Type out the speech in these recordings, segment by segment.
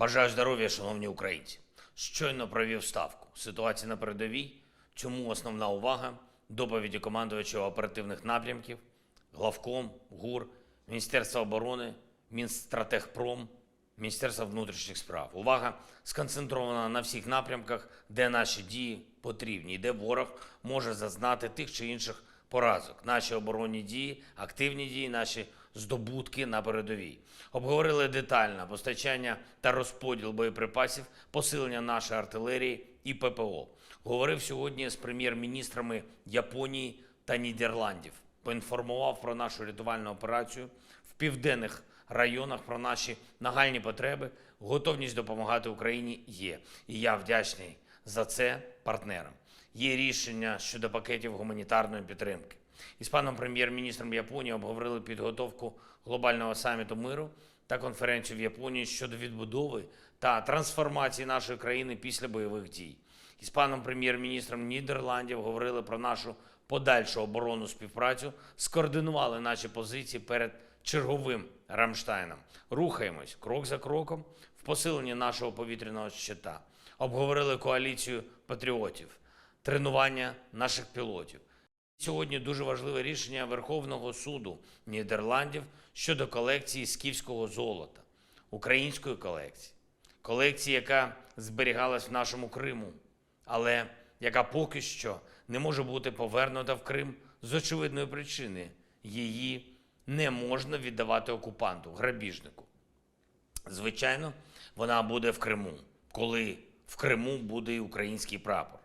Бажаю здоров'я, шановні українці. Щойно провів ставку. Ситуація на передовій. Цьому основна увага доповіді командувача оперативних напрямків, главком, ГУР, Міністерства оборони, Мінстратегпром, Міністерства внутрішніх справ. Увага сконцентрована на всіх напрямках, де наші дії потрібні, і де ворог може зазнати тих чи інших поразок. Наші оборонні дії, активні дії, наші здобутки на передовій. Обговорили детально постачання та розподіл боєприпасів, посилення нашої артилерії і ППО. Говорив сьогодні з прем'єр-міністрами Японії та Нідерландів. Поінформував про нашу рятувальну операцію в південних районах, про наші нагальні потреби. Готовність допомагати Україні є. І я вдячний за це партнерам. Є рішення щодо пакетів гуманітарної підтримки. Із паном прем'єр-міністром Японії обговорили підготовку глобального саміту миру та конференцію в Японії щодо відбудови та трансформації нашої країни після бойових дій. Із паном прем'єр-міністром Нідерландів говорили про нашу подальшу оборонну співпрацю, скоординували наші позиції перед черговим Рамштайном. Рухаємось крок за кроком в посиленні нашого повітряного щита. Обговорили коаліцію патріотів, тренування наших пілотів. Сьогодні дуже важливе рішення Верховного суду Нідерландів щодо колекції скіфського золота, української колекції, колекції, яка зберігалась в нашому Криму, але яка поки що не може бути повернута в Крим з очевидної причини. Її не можна віддавати окупанту, грабіжнику. Звичайно, вона буде в Криму, коли в Криму буде і український прапор.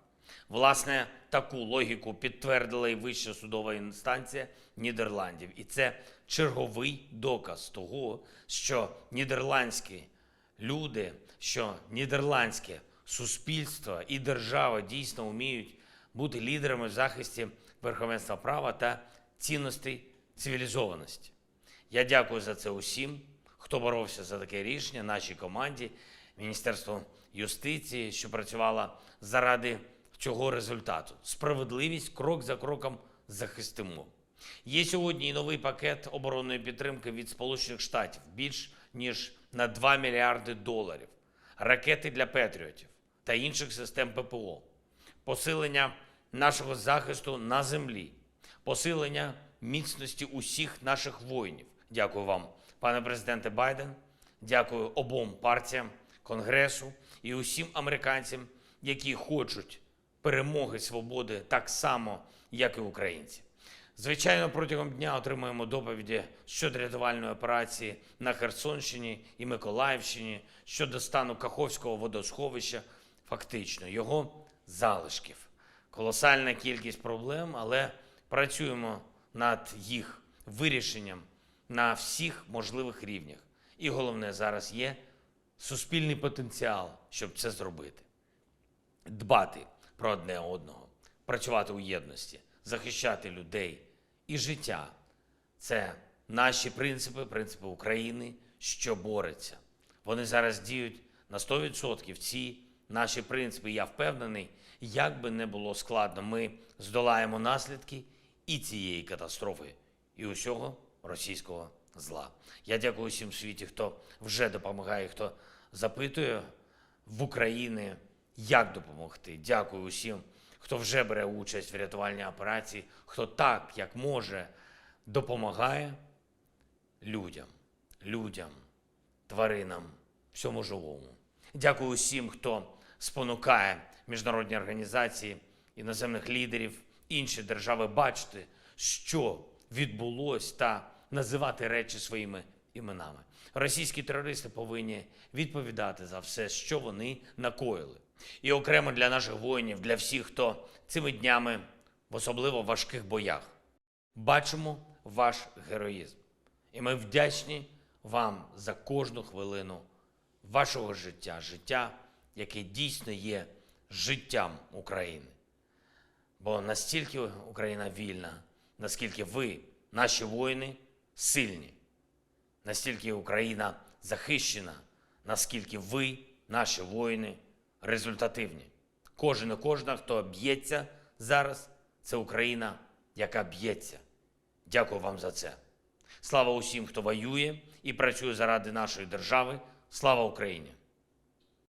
Власне, таку логіку підтвердила і вища судова інстанція Нідерландів. І це черговий доказ того, що нідерландські люди, що нідерландське суспільство і держава дійсно вміють бути лідерами в захисті верховенства права та цінностей цивілізованості. Я дякую за це усім, хто боровся за таке рішення, нашій команді, Міністерству юстиції, що працювала заради цього результату. Справедливість крок за кроком захистимо. Є сьогодні і новий пакет оборонної підтримки від Сполучених Штатів більш ніж на 2 мільярди доларів, ракети для Петріотів та інших систем ППО, посилення нашого захисту на землі, посилення міцності усіх наших воїнів. Дякую вам, пане президенте Байден. Дякую обом партіям, Конгресу і усім американцям, які хочуть перемоги свободи так само, як і українці. Звичайно, протягом дня отримуємо доповіді щодо рятувальної операції на Херсонщині і Миколаївщині, щодо стану Каховського водосховища, фактично його залишків. Колосальна кількість проблем, але працюємо над їх вирішенням на всіх можливих рівнях. І головне зараз є суспільний потенціал, щоб це зробити дбати про одне одного, працювати у єдності, захищати людей і життя. Це наші принципи, принципи України, що бореться. Вони зараз діють на 100%. Ці наші принципи. Я впевнений, як би не було складно, ми здолаємо наслідки і цієї катастрофи, і усього російського зла. Я дякую всім світі, хто вже допомагає, хто запитує в Україні, як допомогти. Дякую усім, хто вже бере участь в рятувальній операції, хто так, як може, допомагає людям, людям, тваринам, всьому живому. Дякую усім, хто спонукає міжнародні організації, іноземних лідерів, інші держави бачити, що відбулось, та називати речі своїми іменами. Російські терористи повинні відповідати за все, що вони накоїли. І окремо для наших воїнів, для всіх, хто цими днями в особливо важких боях. Бачимо ваш героїзм. І ми вдячні вам за кожну хвилину вашого життя, життя, яке дійсно є життям України. Бо настільки Україна вільна, наскільки ви, наші воїни, сильні, настільки Україна захищена, наскільки ви, наші воїни, результативні. Кожен і кожна, хто б'ється зараз, це Україна, яка б'ється. Дякую вам за це. Слава усім, хто воює і працює заради нашої держави. Слава Україні!